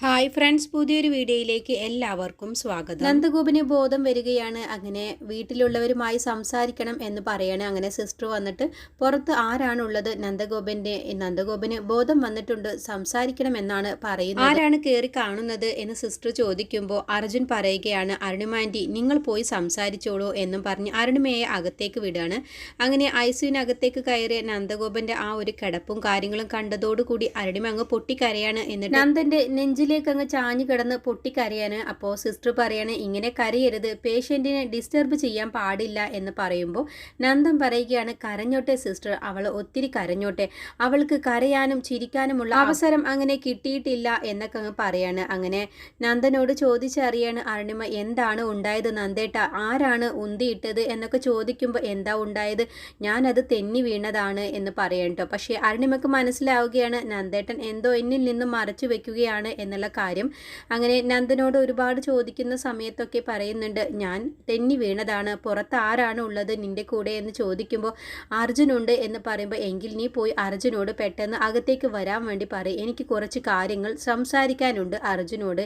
Hi friends പുതിയൊരു വീഡിയോയിലേക്ക് എല്ലാവർക്കും സ്വാഗതം. നന്ദഗോപിന് ബോധം വരികയാണ്. അങ്ങനെ വീട്ടിലുള്ളവരുമായി സംസാരിക്കണം എന്ന് പറയാണ്. അങ്ങനെ സിസ്റ്റർ വന്നിട്ട് പുറത്ത് ആരാണുള്ളത്? നന്ദഗോപിന്റെ നന്ദഗോപിന് ബോധം വന്നിട്ടുണ്ട്. സംസാരിക്കണം എന്നാണ് പറയുന്നത്. ആരാണ് കയറി കാണുന്നത് എന്ന് സിസ്റ്റർ ചോദിക്കുമ്പോൾ അർജുൻ പറയുകയാണ് അരുണിമാന്റി നിങ്ങൾ പോയി സംസാരിച്ചോളൂ എന്നും പറഞ്ഞ് അരുണിമയെ അകത്തേക്ക് വിടുകയാണ് അങ്ങനെ ഐസുവിനകത്തേക്ക് കയറിയ നന്ദഗോപിന്റെ ആ ഒരു കിടപ്പും കാര്യങ്ങളും കണ്ടതോടുകൂടി അരുണിമ അങ്ങ് പൊട്ടിക്കരയാണ് എന്നിട്ട് നന്ദന്റെ നെഞ്ചിലേക്ക് അങ്ങ് ചാഞ്ഞു കിടന്ന് പൊട്ടിക്കരയാണ് അപ്പോൾ സിസ്റ്റർ പറയാണ് ഇങ്ങനെ കരയരുത് പേഷ്യന്റിനെ ഡിസ്റ്റർബ് ചെയ്യാൻ പാടില്ല എന്ന് പറയുമ്പോൾ നന്ദൻ പറയുകയാണ് കരഞ്ഞോട്ടെ സിസ്റ്റർ അവൾ ഒത്തിരി കരഞ്ഞോട്ടെ. അവൾക്ക് കരയാനും ചിരിക്കാനുമുള്ള അവസരം അങ്ങനെ കിട്ടിയിട്ടില്ല എന്നൊക്കെ അങ്ങ് പറയാണ്. അങ്ങനെ നന്ദനോട് ചോദിച്ചറിയാണ് അരുണിമ എന്താണ് ഉണ്ടായത് നന്ദേട്ട? ആരാണ് ഉന്തിയിട്ടത്? എന്നൊക്കെ ചോദിക്കുമ്പോൾ എന്താ ഉണ്ടായത്? ഞാനത് തെന്നി വീണതാണ് എന്ന് പറയണ്ടോ പക്ഷേ അരുണിമക്ക് മനസ്സിലാവുകയാണ് നന്ദേട്ടൻ എന്തോ എന്നിൽ നിന്നും മറച്ചു വെക്കുകയാണ് എന്നുള്ള കാര്യം. അങ്ങനെ നന്ദനോട് ഒരുപാട് ചോദിക്കുന്ന സമയത്തൊക്കെ പറയുന്നുണ്ട് ഞാൻ തെന്നി വീണതാണ്. പുറത്ത് ആരാണ് ഉള്ളത് നിന്റെ കൂടെ? എന്ന് ചോദിക്കുമ്പോൾ അർജുനുണ്ട് എന്ന് പറയുമ്പോൾ എങ്കിൽ നീ പോയി അർജുനോട് പെട്ടെന്ന് അകത്തേക്ക് വരാൻ വേണ്ടി പറയും എനിക്ക് കുറച്ച് കാര്യങ്ങൾ സംസാരിക്കാനുണ്ട് അർജുനോട്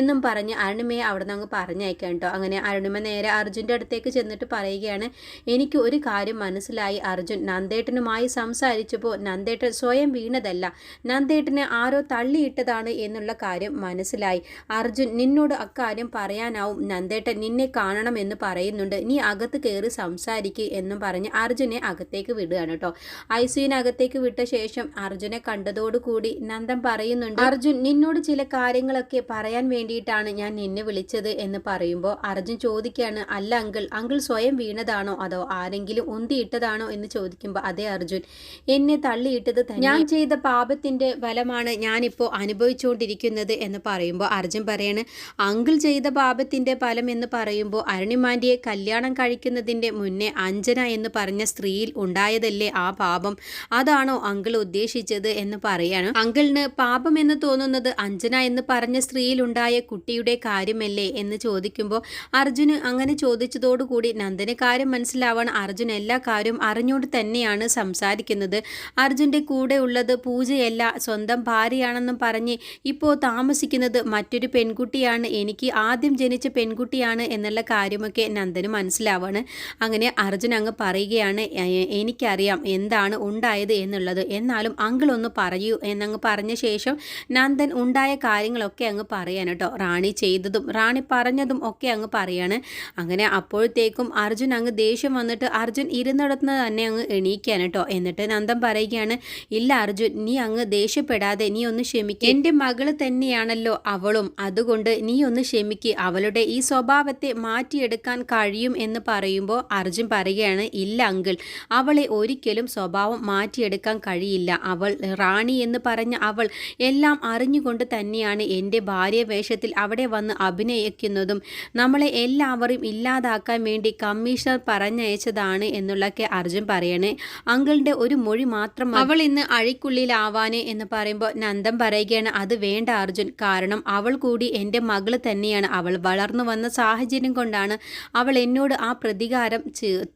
എന്നും പറഞ്ഞ് അരുണിമയെ അവിടെ നിന്ന് അങ്ങ് പറഞ്ഞയക്കാം കേട്ടോ. അങ്ങനെ അരുണിമ നേരെ അർജുന്റെ അടുത്തേക്ക് ചെന്നിട്ട് പറയുകയാണ് എനിക്ക് ഒരു കാര്യം മനസ്സിലായി അർജുൻ. നന്ദേട്ടനുമായി സംസാരിച്ചപ്പോൾ നന്ദേട്ടൻ സ്വയം വീണതല്ല. നന്ദേട്ടനെ ആരോ തള്ളിയിട്ടതാണ് എന്നുള്ള കാര്യം മനസ്സിലായി. അർജുൻ നിന്നോട് അക്കാര്യം പറയാനാവും. നന്ദേട്ടൻ നിന്നെ കാണണം എന്ന് പറയുന്നുണ്ട്. നീ അകത്ത് കയറി സംസാരിക്കുക എന്നും പറഞ്ഞ് അർജുനെ അകത്തേക്ക് വിടുകയാണ് കേട്ടോ. ഐസുവിനകത്തേക്ക് വിട്ട ശേഷം അർജുനെ കണ്ടതോടുകൂടി നന്ദൻ പറയുന്നുണ്ട് അർജുൻ നിന്നോട് ചില കാര്യങ്ങളൊക്കെ പറയാൻ വേണ്ടിയിട്ടാണ് ഞാൻ നിന്നെ വിളിച്ചത് എന്ന് പറയുമ്പോൾ അർജുൻ ചോദിക്കുകയാണ് അല്ല അങ്കിൾ അങ്കിൾ സ്വയം വീണതാണോ അതോ ആരെങ്കിലും ഉന്തിയിട്ടതാണോ എന്ന് ചോദിക്കുമ്പോൾ അതെ അർജുൻ എന്നെ തള്ളിയിട്ടത് ഞാൻ ചെയ്ത പാപത്തിന്റെ ഫലമാണ് ഞാനിപ്പോൾ അനുഭവിച്ചുകൊണ്ടിരിക്കുന്നത്. എന്ന് പറയുമ്പോൾ അർജുൻ പറയാണ് അങ്കിൾ ചെയ്ത പാപത്തിന്റെ ഫലം എന്ന് പറയുമ്പോൾ അരുണിമാന്റിയെ കല്യാണം കഴിക്കുന്നതിന്റെ മുന്നേ അഞ്ജന എന്ന് പറഞ്ഞ സ്ത്രീയിൽ ഉണ്ടായതല്ലേ ആ പാപം? അതാണോ അങ്കിൾ ഉദ്ദേശിച്ചത്? എന്ന് പറയാണ്. അങ്കിളിന് പാപം എന്ന് തോന്നുന്നത് അഞ്ജന എന്ന് പറഞ്ഞ സ്ത്രീയിൽ ഉണ്ടായ കുട്ടിയുടെ കാര്യമല്ലേ എന്ന് ചോദിക്കുമ്പോൾ അർജുന് അങ്ങനെ ചോദിച്ചതോടുകൂടി നന്ദന് കാര്യം മനസ്സിലാവാൻ അർജുൻ എല്ലാ കാര്യവും അറിഞ്ഞുകൊണ്ട് തന്നെയാണ് സംസാരിക്കുന്നത്. അർജുന്റെ കൂടെ ഉള്ളത് പൂജയല്ല സ്വന്തം ഭാര്യയാണെന്നും പറഞ്ഞ് ഇപ്പോൾ താമസിക്കുന്നത് മറ്റൊരു പെൺകുട്ടിയാണ്. എനിക്ക് ആദ്യം ജനിച്ച പെൺകുട്ടിയാണ് എന്നുള്ള കാര്യമൊക്കെ നന്ദന് മനസ്സിലാവാണ്. അങ്ങനെ അർജുൻ അങ്ങ് പറയുകയാണ് "എ- എനിക്കറിയാം എന്താണ് ഉണ്ടായത് എന്നുള്ളത്. എന്നാലും അങ്കിൾ ഒന്ന് പറയൂ എന്നങ്ങ് പറഞ്ഞ ശേഷം നന്ദൻ ഉണ്ടായ കാര്യങ്ങളൊക്കെ അങ്ങ് പറയാൻ കേട്ടോ. റാണി ചെയ്തതും റാണി പറഞ്ഞതും ഒക്കെ അങ്ങ് പറയാണ്. അങ്ങനെ അപ്പോഴത്തേക്കും അർജുൻ അങ്ങ് ദേഷ്യം വന്നിട്ട് അർജുൻ ഇരുന്നിടത്തുനിന്ന് തന്നെ അങ്ങ് എണീക്കാൻ കേട്ടോ. എന്നിട്ട് നന്ദൻ പറയുകയാണ് ഇല്ല അർജുൻ നീ അങ്ങ് ദേഷ്യപ്പെടാതെ നീ ഒന്ന് ക്ഷമിക്കുക എന്റെ മകൾ തന്നെയാണല്ലോ അവളും. അതുകൊണ്ട് നീ ഒന്ന് ക്ഷമിക്ക്. അവളുടെ ഈ സ്വഭാവത്തെ മാറ്റിയെടുക്കാൻ കഴിയും എന്ന് പറയുമ്പോൾ അർജുൻ പറയുകയാണ് ഇല്ല അങ്കിൾ അവളെ ഒരിക്കലും സ്വഭാവം മാറ്റിയെടുക്കാൻ കഴിയില്ല. അവൾ റാണി എന്ന് പറഞ്ഞ അവൾ എല്ലാം അറിഞ്ഞുകൊണ്ട് തന്നെയാണ് എന്റെ ഭാര്യ വേഷത്തിൽ അവിടെ വന്ന് അഭിനയിക്കുന്നതും. നമ്മളെ എല്ലാവരും ഇല്ലാതാക്കാൻ വേണ്ടി കമ്മീഷണർ പറഞ്ഞയച്ചതാണ് എന്നുള്ളൊക്കെ അർജുൻ പറയണേ. അങ്കിളിന്റെ ഒരു മൊഴി മാത്രം മതി. അവൾ ഇന്ന് അഴിക്കുള്ളിലാവാനേ എന്ന് പറയുമ്പോൾ നന്ദം പറയുകയാണ് അത് വേണ്ട അർജുൻ. കാരണം അവൾ കൂടി എന്റെ മകൾ തന്നെയാണ്. അവൾ വളർന്നു വന്ന സാഹചര്യം കൊണ്ടാണ് അവൾ എന്നോട് ആ പ്രതികാരം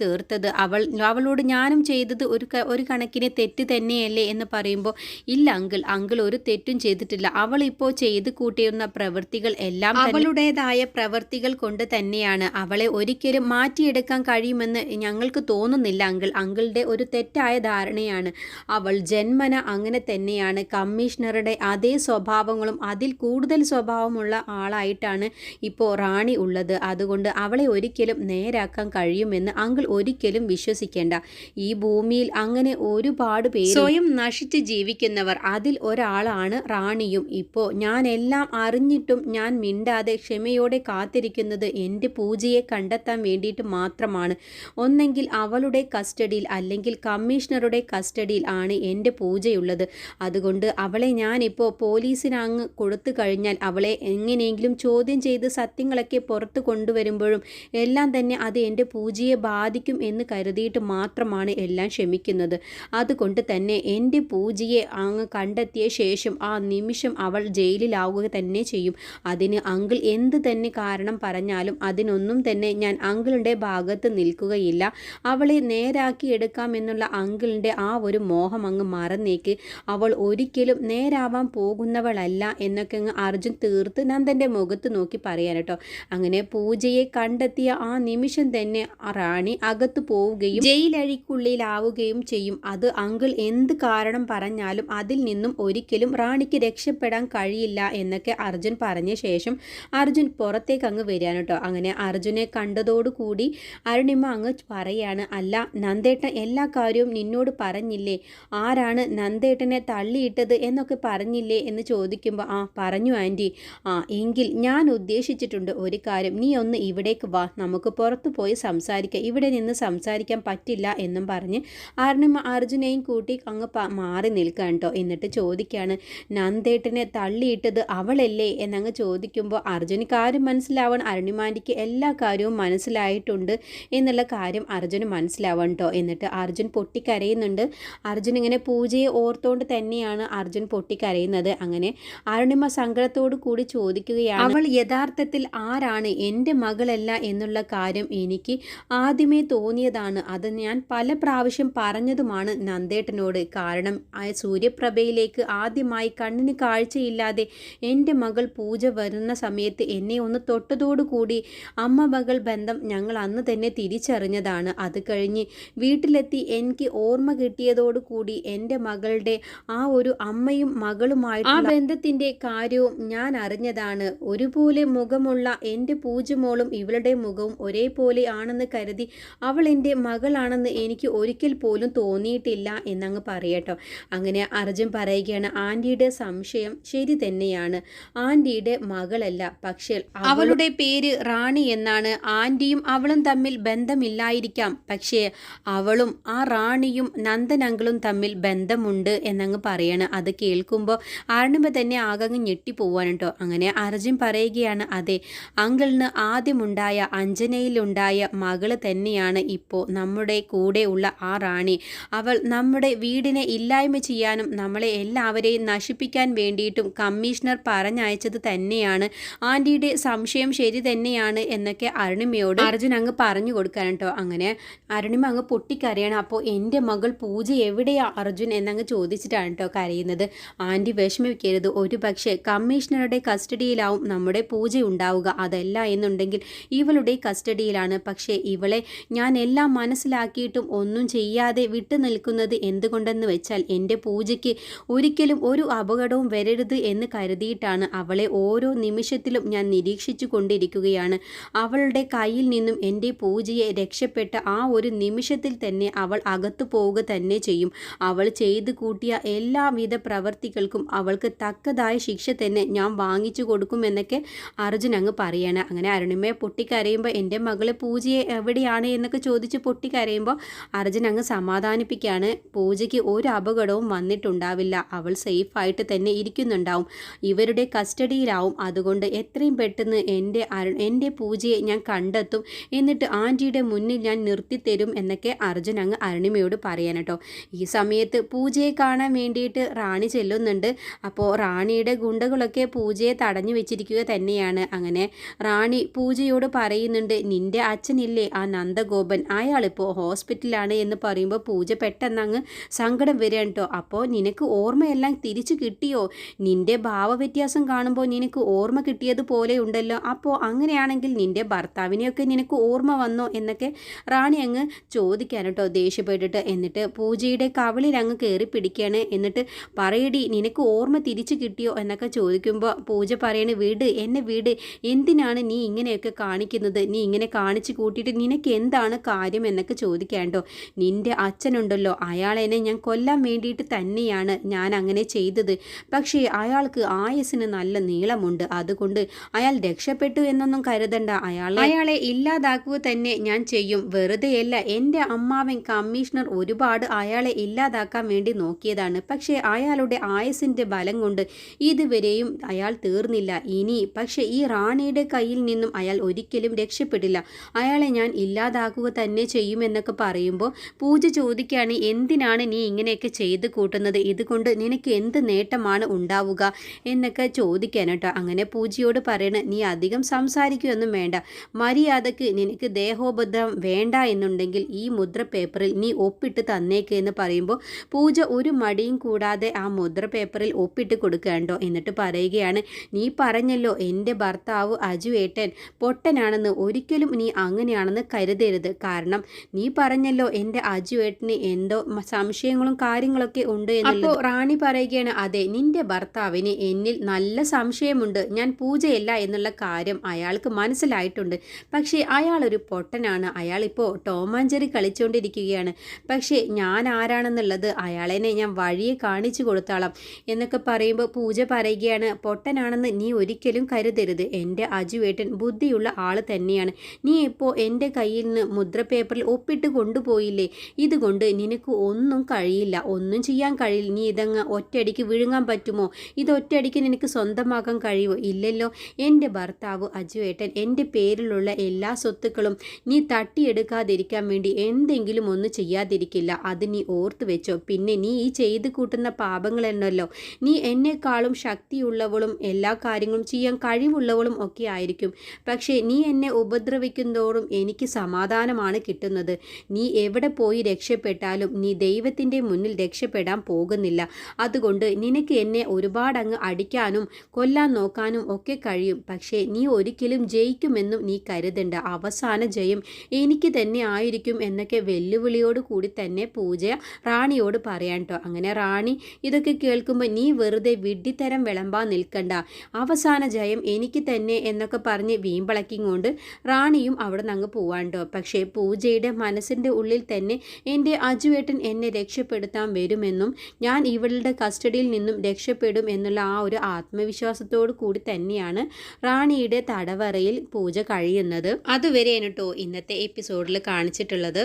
തീർത്തത്. അവൾ അവളോട് ഞാനും ചെയ്തത് ഒരു ഒരു കണക്കിന് തെറ്റ് തന്നെയല്ലേ എന്ന് പറയുമ്പോൾ ഇല്ല അങ്കിൾ അങ്കിൾ ഒരു തെറ്റും ചെയ്തിട്ടില്ല. അവൾ ഇപ്പോൾ ചെയ്ത് കൂട്ടിയിരുന്ന പ്രവൃത്തികൾ എല്ലാം അവളുടേതായ പ്രവൃത്തികൾ കൊണ്ട് തന്നെയാണ്. അവളെ ഒരിക്കലും മാറ്റിയെടുക്കാൻ കഴിയുമെന്ന് ഞങ്ങൾക്ക് തോന്നുന്നില്ല അങ്കിൾ. അങ്കിളുടെ ഒരു തെറ്റായ ധാരണയാണ്. അവൾ ജന്മന അങ്ങനെ തന്നെയാണ്. കമ്മീഷണറുടെ അതേ സ്വഭാവങ്ങളും അതിൽ കൂടുതൽ സ്വഭാവമുള്ള ആളായിട്ടാണ് ഇപ്പോൾ റാണി ഉള്ളത്. അതുകൊണ്ട് അവളെ ഒരിക്കലും നേരാക്കാൻ കഴിയുമെന്ന് അങ്കിൾ ഒരിക്കലും വിശ്വസിക്കേണ്ട. ഈ ഭൂമിയിൽ അങ്ങനെ ഒരുപാട് പേര് സ്വയം നശിച്ച് ജീവിക്കുന്നവർ അതിൽ ഒരാളാണ് റാണിയും. ഇപ്പോൾ ഞാൻ എല്ലാം അറിഞ്ഞിട്ടും ഞാൻ മിണ്ടാതെ ക്ഷമയോടെ കാത്തിരിക്കുന്നത് എന്റെ പൂജയെ കണ്ടെത്താൻ വേണ്ടിയിട്ട് മാത്രമാണ്. ഒന്നെങ്കിൽ അവളുടെ കസ്റ്റഡിയിൽ അല്ലെങ്കിൽ കമ്മീഷണറുടെ കസ്റ്റഡിയിൽ ആണ് എന്റെ പൂജയുള്ളത്. അതുകൊണ്ട് അവളെ ഞാനിപ്പോൾ പോലീസിന് അങ്ങ് കൊടുത്തു കഴിഞ്ഞാൽ അവളെ എങ്ങനെയെങ്കിലും ചോദ്യം ചെയ്ത് സത്യങ്ങളൊക്കെ പുറത്ത് കൊണ്ടുവരുമ്പോഴും എല്ലാം തന്നെ അത് എന്റെ പൂജയെ ബാധിക്കും എന്ന് കരുതിയിട്ട് മാത്രമാണ് എല്ലാം ക്ഷമിക്കുന്നത്. അതുകൊണ്ട് തന്നെ എന്റെ പൂജയെ അങ്ങ് കണ്ടെത്തിയ ശേഷം ആ നിമിഷം അവൾ ജയിലിലാവുക തന്നെ ചെയ്യും. അതിന് അങ്കിൾ എന്ത് തന്നെ കാരണം പറഞ്ഞാലും അതിനൊന്നും തന്നെ ഞാൻ അങ്കിളിന്റെ ഭാഗത്ത് നിൽക്കുകയില്ല. അവളെ നേരാക്കി എടുക്കാമെന്നുള്ള അങ്കിളിന്റെ ആ ഒരു മോഹം അങ്ങ് മറന്നേക്ക്. അവൾ ഒരിക്കലും നേരാവാൻ പോകുന്നവളല്ല എന്നൊക്കെ അങ്ങ് അർജുൻ തീർത്ത് നന്ദന്റെ മുഖത്ത് നോക്കി പറയാൻ കേട്ടോ. അങ്ങനെ പൂജയെ കണ്ടെത്തിയ ആ നിമിഷം തന്നെ റാണി അകത്തു പോവുകയും ജയിലഴിക്കുള്ളിലാവുകയും ചെയ്യും. അത് അങ്കിൾ എന്ത് കാരണം പറഞ്ഞാലും അതിൽ നിന്നും ഒരിക്കലും റാണിക്ക് രക്ഷപ്പെടാൻ കഴിയില്ല എന്നൊക്കെ അർജുൻ പറഞ്ഞ ശേഷം അർജുൻ പുറത്തേക്ക് അങ്ങ് വരികയാണ് കേട്ടോ. അങ്ങനെ അർജുനെ കണ്ടതോടുകൂടി അരുണിമ അങ്ങ് പറയാണ് അല്ല നന്ദേട്ടൻ എല്ലാ കാര്യവും നിന്നോട് പറഞ്ഞില്ലേ? ആരാണ് നന്ദേട്ടനെ തള്ളിയിട്ടത് എന്നൊക്കെ പറഞ്ഞില്ലേ? എന്ന് ചോദിക്കുമ്പോൾ ആ പറഞ്ഞു ആന്റി. ആ എങ്കിൽ ഞാൻ ഉദ്ദേശിച്ചിട്ടുണ്ട് ഒരു കാര്യം. നീ ഒന്ന് ഇവിടേക്ക് വാ. നമുക്ക് പുറത്തു പോയി സംസാരിക്കാം. ഇവിടെ നിന്ന് സംസാരിക്കാൻ പറ്റില്ല എന്നും പറഞ്ഞ് അരുണിമ അർജുനെയും കൂട്ടി അങ്ങ് മാറി നിൽക്കാൻ കേട്ടോ. എന്നിട്ട് ചോദിക്കുകയാണ് നന്ദേട്ടനെ തള്ളിയിട്ടത് അവളല്ലേ? എന്നങ്ങ് ചോദിക്കുമ്പോൾ അർജുന് കാര്യം മനസ്സിലാവണം അരുണിമാന്റിക്ക് എല്ലാ കാര്യവും മനസ്സിലായിട്ടുണ്ട് എന്നുള്ള കാര്യം അർജുന് മനസ്സിലാവണം കേട്ടോ. എന്നിട്ട് അർജുൻ പൊട്ടിക്കരയുന്നുണ്ട്. അർജുൻ ഇങ്ങനെ പൂജയെ ഓർത്തുകൊണ്ട് തന്നെയാണ് അർജുൻ പൊട്ടിക്കരയുന്നത്. അങ്ങനെ അരുണിമ സങ്കടത്തോടു കൂടി ചോദിക്കുകയാണ് അവൾ യഥാർത്ഥത്തിൽ ആരാണ്? എന്റെ മകളല്ല എന്നുള്ള കാര്യം എനിക്ക് ആദ്യമേ തോന്നിയതാണ്. അത് ഞാൻ പല പ്രാവശ്യം പറഞ്ഞതുമാണ് നന്ദേട്ടനോട്. കാരണം ആ സൂര്യപ്രഭയിലേക്ക് ആദ്യമായി കണ്ണിന് കാഴ്ചയില്ലാതെ എന്റെ മകൾ പൂജ വരുന്ന സമയത്ത് എന്നെ ഒന്ന് തൊട്ടതോടുകൂടി അമ്മ മകൾ ബന്ധം ഞങ്ങൾ അന്ന് തന്നെ തിരിച്ചറിഞ്ഞതാണ്. അത് കഴിഞ്ഞ് വീട്ടിലെത്തി എനിക്ക് ഓർമ്മ കിട്ടിയതോടുകൂടി എന്റെ മകളുടെ ആ ഒരു അമ്മയും മകളുമായിട്ട് ആ ബന്ധത്തിന്റെ കാര്യവും ഞാൻ അറിഞ്ഞതാണ്. ഒരുപോലെ മുഖമുള്ള എന്റെ പൂജമോളും ഇവളുടെ മുഖവും ഒരേപോലെ ആണെന്ന് കരുതി അവൾ എന്റെ മകളാണെന്ന് എനിക്ക് ഒരിക്കൽ പോലും തോന്നിയിട്ടില്ല എന്നങ്ങ് പറയട്ടോ. അങ്ങനെ അർജുൻ പറയുകയാണ് ആന്റിയുടെ സംശയം ശരി തന്നെയാണ്. ആന്റിയുടെ മകളല്ല പക്ഷേ അവളുടെ പേര് റാണി എന്നാണ്. ആന്റിയും അവളും തമ്മിൽ ബന്ധമില്ലായിരിക്കാം പക്ഷേ അവളും ആ റാണിയും നന്ദനങ്കളും തമ്മിൽ ബന്ധമുണ്ട് എന്നങ്ങ് പറയാണ്. അത് കേൾക്കുമ്പോൾ അരുണിമ തന്നെ ആകങ്ങ് ഞെട്ടിപ്പോവാൻ കേട്ടോ അങ്ങനെ അർജുൻ പറയുകയാണ് അതെ. അങ്കിളിന് ആദ്യമുണ്ടായ അഞ്ജനയിലുണ്ടായ മകൾ തന്നെയാണ് ഇപ്പോൾ നമ്മുടെ കൂടെ ഉള്ള ആ റാണി. അവൾ നമ്മുടെ വീടിനെ ഇല്ലായ്മ ചെയ്യാനും നമ്മളെ എല്ലാവരെയും നശിപ്പിക്കാൻ വേണ്ടിയിട്ടും കമ്മീഷണർ പറഞ്ഞയച്ചത് തന്നെയാണ്. ആന്റിയുടെ സംശയം ശരി തന്നെയാണ് എന്നൊക്കെ അരുണിമയോട് അർജുൻ അങ്ങ് പറഞ്ഞു കൊടുക്കാൻ കേട്ടോ അങ്ങനെ അരുണിമ അങ്ങ് പൊട്ടിക്കരയണം. അപ്പോൾ എന്റെ മകൾ പൂജ എവിടെയാ അർജുൻ എന്നങ്ങ് ചോദിച്ചിട്ടാണ് കേട്ടോ കരയുന്നത്. ആന്റി വിഷമിക്കരുത് ഒരു പക്ഷേ കമ്മീഷണറുടെ കസ്റ്റഡിയിലാവും നമ്മുടെ പൂജ ഉണ്ടാവുക. അതല്ല എന്നുണ്ടെങ്കിൽ ഇവളുടെ കസ്റ്റഡിയിലാണ്. പക്ഷേ ഇവളെ ഞാൻ എല്ലാം മനസ്സിലാക്കിയിട്ടും ഒന്നും ചെയ്യാതെ വിട്ടു നിൽക്കുന്നത് എന്തുകൊണ്ടെന്ന് വെച്ചാൽ എന്റെ പൂജയ്ക്ക് ഒരിക്കലും ഒരു അപകടവും വരരുത് എന്ന് കരുതിയിട്ടാണ് അവളെ ഓരോ നിമിഷത്തിലും ഞാൻ നിരീക്ഷിച്ചു കൊണ്ടിരിക്കുകയാണ്. അവളുടെ കയ്യിൽ നിന്നും എന്റെ പൂജയെ രക്ഷപ്പെട്ട ആ ഒരു നിമിഷത്തിൽ തന്നെ അവൾ അകത്തു പോവുക തന്നെ ചെയ്യും. അവൾ ചെയ്തു കൂട്ടിയ എല്ലാവിധ പ്രവർത്തികൾക്കും അവൾക്ക് തക്കതായ ശിക്ഷ തന്നെ ഞാൻ വാങ്ങിച്ചു കൊടുക്കുമെന്നൊക്കെ അർജുൻ അങ്ങ് പറയാണ്. അങ്ങനെ അരുണിമയെ പൊട്ടിക്കരയുമ്പോൾ എന്റെ മകൾ പൂജയെ എവിടെയാണ് എന്നൊക്കെ ചോദിച്ച് പൊട്ടിക്കരയുമ്പോൾ അർജുൻ അങ്ങ് സമാധാനിപ്പിക്കുകയാണ് പൂജയ്ക്ക് ഒരു അപകടവും വന്നിട്ടുണ്ടാവില്ല. അവൾ സേഫായിട്ട് തന്നെ ഇരിക്കുന്നുണ്ടാവും. ഇവരുടെ കസ്റ്റഡിയിലാവും. അതുകൊണ്ട് എത്രയും പെട്ടെന്ന് എന്റെ എന്റെ പൂജയെ ഞാൻ കണ്ടെത്തും. എന്നിട്ട് ആന്റിയുടെ മുന്നിൽ ഞാൻ നിർത്തിത്തരും എന്നൊക്കെ അർജുൻ അങ്ങ് അരുണിമയോട് പറയാൻ കേട്ടോ. ഈ സമയത്ത് പൂജയെ കാണാൻ വേണ്ടിയിട്ട് റാണി ചെല്ലുന്നുണ്ട്. അപ്പോൾ റാണിയുടെ ഗുണ്ടകളൊക്കെ പൂജയെ തടഞ്ഞു വെച്ചിരിക്കുക തന്നെയാണ്. അങ്ങനെ റാണി പൂജയോട് പറയുന്നുണ്ട് നിന്റെ അച്ഛനില്ലേ? ആ നന്ദഗോപൻ അയാളിപ്പോൾ ഹോസ്പിറ്റലാണ് എന്ന് പറയുമ്പോൾ പൂജ പെട്ടെന്ന് അങ്ങ് സങ്കടം വരികയാണ് കേട്ടോ അപ്പോൾ നിനക്ക് ഓർമ്മയെല്ലാം തിരിച്ചു കിട്ടിയോ? നിന്റെ ഭാവവ്യത്യാസം കാണുമ്പോൾ നിനക്ക് ഓർമ്മ കിട്ടിയതുപോലെ ഉണ്ടല്ലോ. അപ്പോൾ അങ്ങനെയാണെങ്കിൽ നിന്റെ ഭർത്താവിനെയൊക്കെ നിനക്ക് ഓർമ്മ വന്നോ? എന്നൊക്കെ റാണി അങ്ങ് ചോദിക്കാൻ കേട്ടോ ദേഷ്യപ്പെട്ടിട്ട്. എന്നിട്ട് പൂജയുടെ കവളിൽ അങ്ങ് കയറി പിടിക്കുകയാണ് എന്നിട്ട് പറയടി നിനക്ക് ഓർമ്മ തിരിച്ചു കിട്ടിയോ? എന്നൊക്കെ ചോദിക്കുമ്പോൾ പൂജ പറയണ വീട് എന്നെ വീട് എന്തിനാണ് നീ ഇങ്ങനെയൊക്കെ കാണിക്കുന്നത്? നീ ഇങ്ങനെ കാണിച്ച് കൂട്ടിയിട്ട് നിനക്ക് എന്താണ് കാര്യം എന്നൊക്കെ ചോദിക്കാണ്ടോ? നിന്റെ അച്ഛനുണ്ടല്ലോ അയാളെന്നെ ഞാൻ കൊല്ലാൻ വേണ്ടിയിട്ട് തന്നെയാണ് ഞാൻ അങ്ങനെ ചെയ്തത്. പക്ഷേ അയാൾക്ക് ആയസിന് നല്ല നീളമുണ്ട്. അതുകൊണ്ട് അയാൾ രക്ഷപ്പെട്ടു എന്നൊന്നും കരുതണ്ട. അയാളെ അയാളെ ഇല്ലാതാക്കുക തന്നെ ഞാൻ ചെയ്യും. വെറുതെയല്ല എന്റെ അമ്മാവൻ കമ്മീഷണർ ഒരുപാട് അയാളെ ഇല്ലാതാക്കാൻ വേണ്ടി നോക്കിയതാണ്. പക്ഷേ അയാളുടെ ആയസിന്റെ ബലം കൊണ്ട് ഇതുവരെയും അയാൾ തീർന്നില്ല. ഇനി പക്ഷേ ഈ റാണിയുടെ കയ്യിൽ നിന്നും അയാൾ ഒരിക്കലും രക്ഷപ്പെടില്ല. അയാളെ ഞാൻ ഇല്ലാതാക്കുക തന്നെ ചെയ്യുമെന്നൊക്കെ പറയുമ്പോൾ പൂജ ചോദിക്കുകയാണ് എന്തിനാണ് നീ ഇങ്ങനെയൊക്കെ ചെയ്ത് കൂട്ടുന്നത്? ഇതുകൊണ്ട് നിനക്ക് എന്ത് നേട്ടമാണ് ഉണ്ടാവുക? എന്നൊക്കെ ചോദിക്കാൻ കേട്ടോ. അങ്ങനെ പൂജയോട് പറയണ നീ അധികം സംസാരിക്കുകയൊന്നും വേണ്ട. മര്യാദയ്ക്ക് നിനക്ക് ദേഹോപദ്രവം വേണ്ട എന്നുണ്ടെങ്കിൽ ഈ മുദ്ര പേപ്പറിൽ നീ ഒപ്പിട്ട് തന്നേക്ക് എന്ന് പറയുമ്പോൾ പൂജ ഒരു മടിയും കൂടാതെ ആ മുദ്ര പേപ്പറിൽ ഒപ്പിട്ട് കൊടുക്കുകയാണ് കേട്ടോ എന്നിട്ട് പറയുകയാണ് നീ പറഞ്ഞല്ലോ എന്റെ ഭർത്താവ് അജു ഏട്ടൻ പൊട്ടനാണെന്ന് ഒരിക്കലും നീ അങ്ങനെയാണെന്ന് കരുതരുത്. കാരണം നീ പറഞ്ഞല്ലോ എന്റെ അജു ഏട്ടന് എന്തോ സംശയങ്ങളും കാര്യങ്ങളൊക്കെ ഉണ്ട് അപ്പോൾ റാണി പറയുകയാണ് അതെ നിന്റെ ഭർത്താവിന് എന്നിൽ നല്ല സംശയമുണ്ട്. ഞാൻ പൂജയല്ല എന്നുള്ള കാര്യം അയാൾക്ക് മനസ്സിലായിട്ടുണ്ട്. പക്ഷേ അയാൾ ഒരു പൊട്ടനാണ് അയാളിപ്പോൾ ടോമാഞ്ചറി കളിച്ചുകൊണ്ടിരിക്കുകയാണ്. പക്ഷേ ഞാൻ ആരാണെന്നുള്ളത് അയാളെ ഞാൻ വഴിയെ കാണിച്ചു കൊടുത്താളാം എന്നൊക്കെ പറയുമ്പോൾ പൂജ പറയുകയാണ് പൊട്ടനാണെന്ന് നീ ഒരിക്കലും കരുതരുത്. എന്റെ അജുവേട്ടൻ ബുദ്ധിയുള്ള ആൾ തന്നെയാണ്. നീ ഇപ്പോൾ എന്റെ കയ്യിൽ നിന്ന് മുദ്ര പേപ്പറിൽ ഒപ്പിട്ട് കൊണ്ടുപോയില്ലേ? ഇതുകൊണ്ട് നിനക്ക് ഒന്നും കഴിയില്ല. ഒന്നും ചെയ്യാൻ കഴിയില്ല. നീ ഇതങ്ങ് ഒറ്റയടിക്ക് വിഴുങ്ങാൻ പറ്റുമോ? ഇത് ഒറ്റയടിക്ക് നിനക്ക് സ്വന്തമാക്കാൻ കഴിയുമോ? ഇല്ലല്ലോ. എന്റെ ഭർത്താവ് അജുവേട്ടൻ എന്റെ പേരിലുള്ള എല്ലാ സ്വത്തുക്കളും നീ തട്ടിയെടുക്കാതിരിക്കാൻ വേണ്ടി എന്തെങ്കിലും ഒന്ന് ചെയ്യാതിരിക്കില്ല. അത് നീ ഓർത്തു വെച്ചോ. പിന്നെ നീ ഈ ചെയ്ത് കൂട്ടുന്ന പാപങ്ങളെന്നല്ലോ. നീ എന്നെക്കാളും ശക്തിയുള്ളവളും എല്ലാ കാര്യങ്ങളും ചെയ്യാൻ കഴിവുള്ളവളും ഒക്കെ ആയിരിക്കും. പക്ഷേ നീ എന്നെ ഉപദ്രവിക്കുന്നതോറും എനിക്ക് സമാധാനമാണ് കിട്ടുന്നത്. നീ എവിടെ പോയി രക്ഷപ്പെട്ടാലും നീ ദൈവത്തിന്റെ മുന്നിൽ രക്ഷപ്പെടാൻ പോകുന്നില്ല. അതുകൊണ്ട് നിനക്ക് എന്നെ ഒരുപാടങ്ങ് അടിക്കാനും കൊല്ലാൻ നോക്കാനും ഒക്കെ കഴിയും. പക്ഷേ നീ ഒരിക്കലും ജയിക്കുമെന്നും നീ കരുതണ്ട. അവസാന ജയം എനിക്ക് തന്നെ ആയിരിക്കും എന്നൊക്കെ വെല്ലുവിളിയോട് കൂടി തന്നെ പൂജ റാണിയോട് പറയാൻ കേട്ടോ അങ്ങനെ റാണി ഇതൊക്കെ കേൾക്കുമ്പോൾ നീ വെറുതെ വിഡ്ഢിത്തരം വിളമ്പാൻ നിൽക്കണ്ട. അവസാന ജയം എനിക്ക് തന്നെ എന്നൊക്കെ പറഞ്ഞ് വീമ്പളക്കിങ്ങോണ്ട് റാണിയും അവിടെ നിന്ന് അങ്ങ് പോവാണ്ടോ? പക്ഷേ പൂജയുടെ മനസ്സിന്റെ ഉള്ളിൽ തന്നെ എന്റെ അജുവേട്ടൻ എന്നെ രക്ഷപ്പെടുത്താൻ വരുമെന്നും ഞാൻ ഇവളുടെ കസ്റ്റഡിയിൽ നിന്നും രക്ഷപ്പെടും എന്നുള്ള ആ ഒരു ആത്മവിശ്വാസത്തോടു കൂടി തന്നെയാണ് റാണിയുടെ തടവറയിൽ പൂജ കഴിയുന്നത്. അതുവരെയാണ് കേട്ടോ ഇന്നത്തെ എപ്പിസോഡിൽ കാണിച്ചിട്ടുള്ളത്.